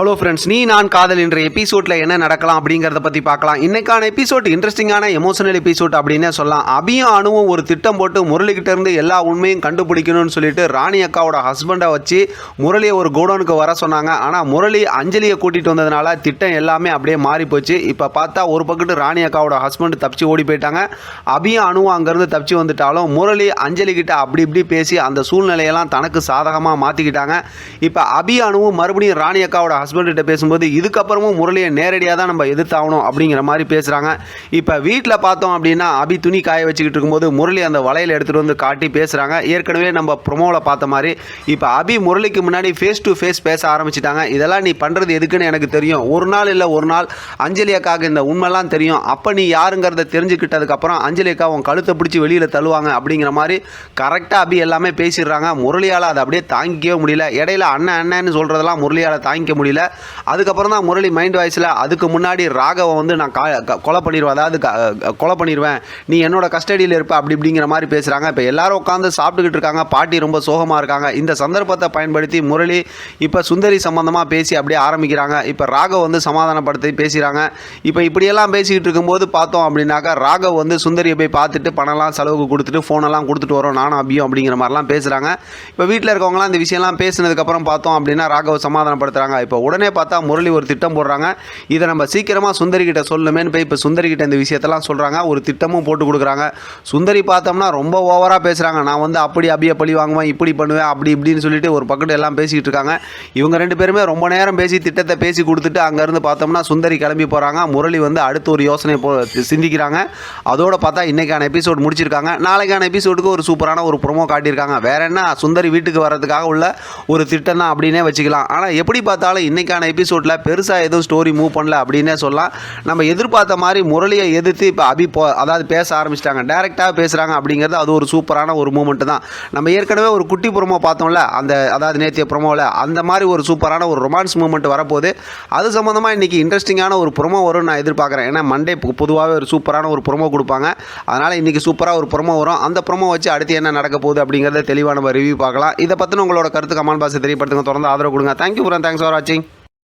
Hello friends நீ நான் காதல் என்ற எபிசோடில் என்ன நடக்கலாம் அப்படிங்கிறத பற்றி பார்க்கலாம். இன்னைக்கான எபிசோட் இன்ட்ரெஸ்டிங்கான எமோஷனல் எபிசோட் அப்படின்னே சொல்லலாம். அபியும் அணுவும் ஒரு திட்டம் போட்டு முரளிக்கிட்ட இருந்து எல்லா உண்மையும் கண்டுபிடிக்கணும்னு சொல்லிட்டு ராணி அக்காவோட ஹஸ்பண்டை வச்சு முரளியை ஒரு கோடவுனுக்கு வர சொன்னாங்க. ஆனால் முரளி அஞ்சலியை கூட்டிகிட்டு வந்ததுனால திட்டம் எல்லாமே அப்படியே மாறி போச்சு இப்போ பார்த்தா ஒரு பக்கத்து ராணி அக்காவோட ஹஸ்பண்ட் தப்பிச்சு ஓடி போயிட்டாங்க. அபியும் அணுவும் அங்கேருந்து தப்பிச்சு வந்துட்டாலும் முரளி அஞ்சலி கிட்ட அப்படி இப்படி பேசி அந்த சூழ்நிலையெல்லாம் தனக்கு சாதகமாக மாற்றிக்கிட்டாங்க இப்போ அபி அணுவும் மறுபடியும் ராணி அக்காவோட ஹஸ்பண்ட்கிட்ட பேசும்போது இதுக்கப்புறமும் முரளியை நேரடியாக தான் நம்ம எதிர்த்தாகணும் அப்படிங்கிற மாதிரி பேசுகிறாங்க இப்போ வீட்டில் பார்த்தோம் அப்படின்னா அபி துணி காய வச்சுக்கிட்டு இருக்கும்போது முரளி அந்த வலையில் எடுத்துகிட்டு வந்து காட்டி பேசுகிறாங்க ஏற்கனவே நம்ம ப்ரொமோவில் பார்த்த மாதிரி இப்போ அபி முரளிக்கு முன்னாடி ஃபேஸ் டு ஃபேஸ் பேச ஆரம்பிச்சிட்டாங்க. இதெல்லாம் நீ பண்ணுறது எதுக்குன்னு எனக்கு தெரியும். ஒரு நாள் இல்லை ஒரு நாள் அஞ்சலி அக்காவுக்கு இந்த உண்மைலாம் தெரியும். அப்போ நீ யாருங்கிறத தெரிஞ்சுக்கிட்டதுக்கப்புறம் அஞ்சலி அக்கா உன் கழுத்தை பிடிச்சி வெளியில் தள்ளுவாங்க அப்படிங்கிற மாதிரி கரெக்டாக அபி எல்லாமே பேசிடுறாங்க. முரளியால் அதை அப்படியே தாங்கிக்கவே முடியல. இடையில அண்ணன் அண்ணன்னு சொல்கிறதெல்லாம் முரளியால் தாங்கிக்க முடியல. அதுக்கப்புறம் தான் முரளி மைண்ட் வாய்ஸில் அதுக்கு முன்னாடி ராகவை வந்து நான் கா கொலை பண்ணிடுவேன் அதாவது க- கொலை பண்ணிடுவேன் நீ என்னோட கஸ்டடியில் இருப்ப அப்படி இப்படிங்கிற மாதிரி பேசுகிறாங்க இப்போ எல்லாரும் உட்காந்து சாப்பிட்டுக்கிட்டு இருக்காங்க. பாட்டி ரொம்ப சோகமாக இருக்காங்க. இந்த சந்தர்ப்பத்தை பயன்படுத்தி முரளி இப்போ சுந்தரி சம்பந்தமாக பேசி அப்படியே ஆரம்பிக்கிறாங்க. இப்போ ராகவ் வந்து சமாதானப்படுத்தி பேசுகிறாங்க இப்போ இப்படியெல்லாம் பேசிக்கிட்டு இருக்கும்போது பார்த்தோம் அப்படின்னாக்கா ராகவ் வந்து சுந்தரியை போய் பார்த்துட்டு பணம்லாம் செலவுக்கு கொடுத்துட்டு ஃபோனெல்லாம் கொடுத்துட்டு வரோம். நானும் அபியும் அப்படிங்கிற மாதிரிலாம் பேசுகிறாங்க இப்போ வீட்டில் இருக்கவங்களாம் இந்த விஷயம்லாம் பேசினதுக்கப்புறம் பார்த்தோம் அப்படின்னா ராகவ் சமாதானப்படுத்துகிறாங்க இப்போ உடனே பார்த்தா முரளி ஒரு திட்டம் போடுறாங்க. இதை நம்ம சீக்கிரமாக சுந்தரி கிட்ட சொல்லணுமேனு போய் இப்போ சுந்தரி கிட்ட இந்த விஷயத்தெல்லாம் சொல்கிறாங்க ஒரு திட்டமும் போட்டு கொடுக்குறாங்க. சுந்தரி பார்த்தோம்னா ரொம்ப ஓவராக பேசுகிறாங்க நான் வந்து அப்படி அப்படியே பழி வாங்குவேன் இப்படி பண்ணுவேன் அப்படி இப்படின்னு சொல்லிட்டு ஒரு பக்கத்து எல்லாம் பேசிக்கிட்டு இருக்காங்க. இவங்க ரெண்டு பேருமே ரொம்ப நேரம் பேசி திட்டத்தை பேசி கொடுத்துட்டு அங்கேருந்து பார்த்தோம்னா சுந்தரி கிளம்பி போகிறாங்க முரளி வந்து அடுத்த ஒரு யோசனை போ சிந்திக்கிறாங்க. அதோட பார்த்தா இன்றைக்கான எபிசோட் முடிச்சிருக்காங்க. நாளைக்கான எபிசோடுக்கு ஒரு சூப்பரான ஒரு ப்ரோமோ காட்டியிருக்காங்க. வேற என்ன? சுந்தரி வீட்டுக்கு வர்றதுக்காக உள்ள ஒரு திட்டம் தான் அப்படின்னே வச்சுக்கலாம். ஆனால் எப்படி பார்த்தாலும் இன்றைக்கான எபிசோடில் பெருசாக எதுவும் ஸ்டோரி மூவ் பண்ணல அப்படின்னே சொல்லலாம். நம்ம எதிர்பார்த்த மாதிரி முரளியை எதிர்த்து இப்போ அபி போ அதாவது பேச ஆரம்பிச்சிட்டாங்க. டேரெக்டாக பேசுகிறாங்க அப்படிங்கிறது அது ஒரு சூப்பரான ஒரு மூமெண்ட் தான். நம்ம ஏற்கனவே ஒரு குட்டி ப்ரோமோ பார்த்தோம்ல அந்த அதாவது நேத்திய ப்ரோமோவில் அந்த மாதிரி ஒரு சூப்பரான ஒரு ரொமான்ஸ் மூமெண்ட் வரப்போகுது. அது சம்மந்தமாக இன்றைக்கி இன்ட்ரெஸ்டிங்கான ஒரு புரமோ வரும்னு நான் எதிர்பார்க்குறேன். ஏன்னா மண்டே பொதுவாகவே ஒரு சூப்பரான ஒரு ப்ரோமோ கொடுப்பாங்க. அதனால் இன்றைக்கி சூப்பராக ஒரு ப்ரோமோ வரும். அந்த ப்ரோமோ வச்சு அடுத்து என்ன நடக்க போகுது அப்படிங்கிறத தெளிவாக நம்ம ரிவ்யூ பார்க்கலாம். இதை பற்றின உங்களோட கருத்து கமெண்ட் பாக்ஸ் தெரியப்படுத்துங்க. தொடர்ந்து ஆதரவு கொடுங்க. தேங்க்யூ ப்ரோ தேங்க்ஸ் ஃபார் வாட்சிங்